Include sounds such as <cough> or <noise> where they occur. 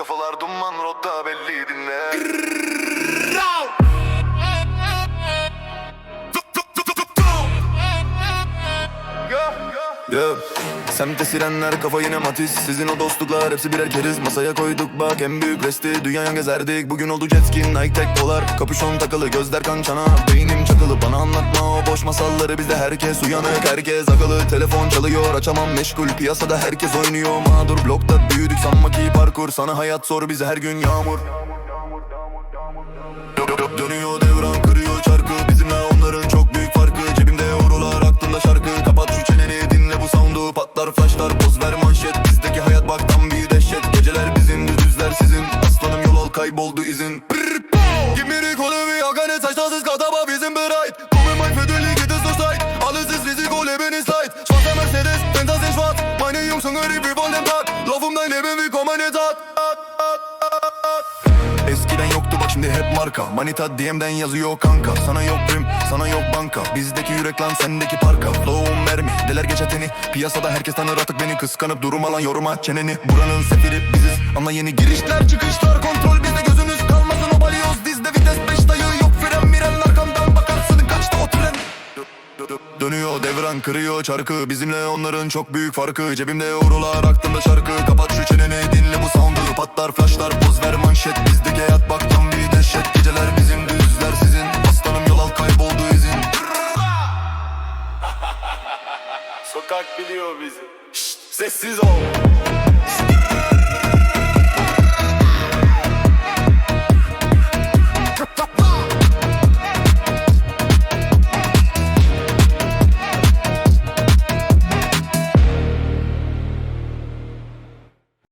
kafalar duman rotta belli dinle. Yeah. Semte sirenler kafa yine matiz. Sizin o dostluklar hepsi birer keriz. Masaya koyduk bak en büyük resti. Dünyaya gezerdik bugün oldu jet ski Nike tek dolar Kapüşon takılı gözler kan çana. Beynim çakılı bana anlatma o boş masalları. Bizde herkes uyanık herkes akıllı. Telefon çalıyor açamam meşgul. Piyasada herkes oynuyor. Mağdur Blokta büyüdük sanma parkur Sana hayat zor bize her gün yağmur. Dönüyor devran kırıyor çarkı. Bizimle onların çok büyük farkı. Cebimde eurolar aklımda şarkı. Kapat şu çeneni dinle bu sound'u. Patlar flashlar poz ver manşet. Bizdeki hayat bak tam bir dehşet. Geceler bizim düzler sizin. Aslanım yol al kayboldu izin. Brrr, pow! Gib mir die Kohle um dein Leben, willkommen in Tat Eskiden yoktu bak şimdi hep marka. Manita DM'den yazıyor kanka. Sana yok prim, sana yok banka. Bizdeki yürek lan sendeki parka. Flow'um mermi, deler geç ateni Piyasada herkes tanır artık beni. Kıskanıp durma lan yoruma çeneni. Buranın sefiri biziz. Ama yeni girişler çıkışlar Kontrol bizde Devran kırıyor çarkı. Bizimle onların çok büyük farkı. Cebimde uğrular aklımda şarkı. Kapat şu çeneni dinle bu soundu. Patlar flashlar poz ver manşet. Bizdeki hayat bak tam bir dehşet. Geceler bizim düzler sizin. Aslanım yol al kayboldu izin. <laughs> Sokak biliyor bizi. Şşt, sessiz ol.